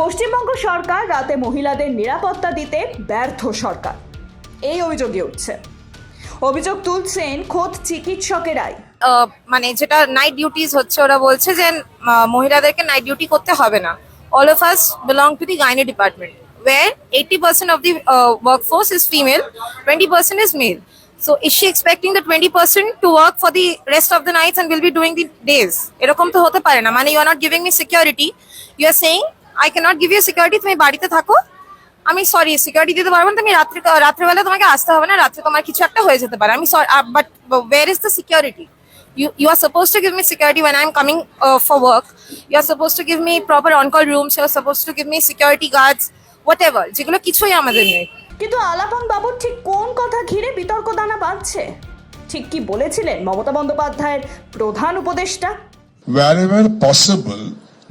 পশ্চিমবঙ্গ সরকার রাতে মহিলাদের নিরাপত্তা দিতে ব্যর্থ সরকার। এই অভিযোগে উঠছে। অভিযোগ তুলছেন খোদ চিকিৎসকেরাই। মানে যেটা নাইট ডিউটিস হচ্ছে, ওরা বলছে যে মহিলাদেরকে নাইট ডিউটি করতে হবে না। All of us belong to the gynae department where eighty percent of the work force is female twenty percent is male so is she expecting the twenty percent to work for the rest of the nights and will be doing the days এরকম তো হতে পারে না। মানে you are not giving me security you are saying I can not give you security তুমি বাড়িতে থাকো আমি সরি সিকিউরিটি দিতে পারব না তুমি রাত্রে রাত্রেবেলা তোমাকে আসতে হবে না রাত্রে তোমার কিছু একটা হয়ে যেতে পারে আমি sorry but where is the security you you are supposed to give me security when I'm coming uh, for work. You are supposed to give me proper on-call rooms. You are supposed to give me security guards, whatever. যেগুলো কিছুই আমাদের নেই কিন্তু আলাপন বাবুর ঠিক কোন কথা ঘিরে বিতর্ক দানা বাঁধছে ঠিক কি বলেছিলেন মমতা বন্দ্যোপাধ্যায়ের প্রধান উপদেষ্টা Wherever possible,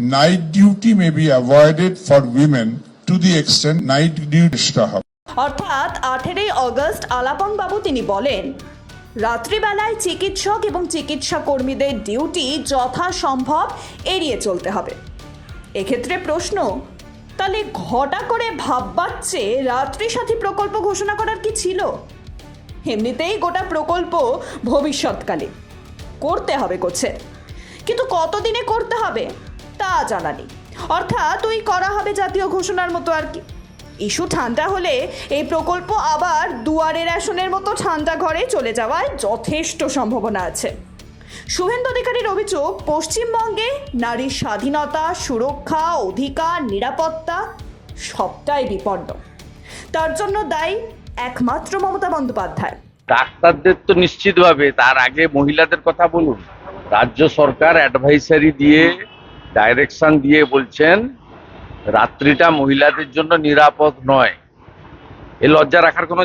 night duty may be avoided for women to the extent night হবে অর্থাৎ আঠেরোই অগস্ট আলাপন বাবু তিনি বলেন, রাত্রিবেলায় চিকিৎসক এবং চিকিৎসা কর্মীদের ডিউটি যথাসম্ভব এড়িয়ে চলতে হবে। এক্ষেত্রে প্রশ্ন, তাহলে ঘটা করে ভাববাচ্ছে রাত্রি সাথী প্রকল্প ঘোষণা করার কি ছিল? এমনিতেই গোটা প্রকল্প ভবিষ্যৎকালে করতে হবে করছে। কিন্তু কতদিনে করতে হবে? তা জানা নেই অর্থাৎ ওই করা হবে জাতীয় ঘোষণার মতো আর কি। ইস্যু ঠান্ডা হলে এই প্রকল্প আবার দুয়ারের আসনের মতো ঠান্ডা ঘরে চলে যাওয়ার যথেষ্ট সম্ভাবনা আছে। শুভেন্দু অধিকারীর অভিযোগ, পশ্চিমবঙ্গে নারীর স্বাধীনতা, সুরক্ষা, অধিকার, নিরাপত্তা সবটাই বিপন্ন। তার জন্য দায়ী একমাত্র মমতা বন্দ্যোপাধ্যায়। ডাক্তারদের তো নিশ্চিতভাবে, তার আগে মহিলাদের কথা বলুন। রাজ্য সরকার অ্যাডভাইসারি দিয়ে ডাইরেকশন দিয়ে বলছেন, রাত্রিটা মহিলাদের জন্য নিরাপদ নয়। এ লজ্জা রাখার কোনো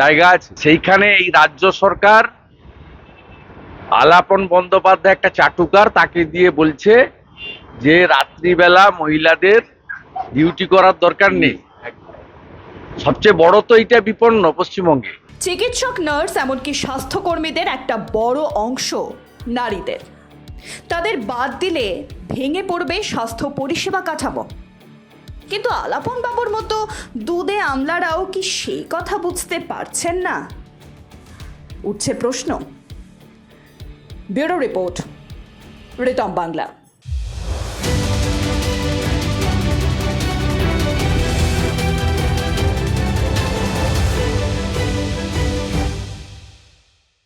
জায়গা আছে? সেইখানে এই রাজ্য সরকার আলাপন বন্দ্যোপাধ্যায় একটা চাটুকার, তাকে দিয়ে বলছে যে রাত্রিবেলা মহিলাদের ডিউটি করার দরকার নেই। সবচেয়ে বড় তো এটা বিপন্ন পশ্চিমবঙ্গে। চিকিৎসক, নার্স, এমনকি স্বাস্থ্যকর্মীদের একটা বড় অংশ নারীদের। তাদের বাদ দিলে ভেঙে পড়বে স্বাস্থ্য পরিষেবা কাঠামো। কিন্তু আলাপন বাবুর মতো দুধে আমলারাও কি সেই কথা বুঝতে পারছেন না? উঠছে প্রশ্ন। Bureau report, Ritam Bangla.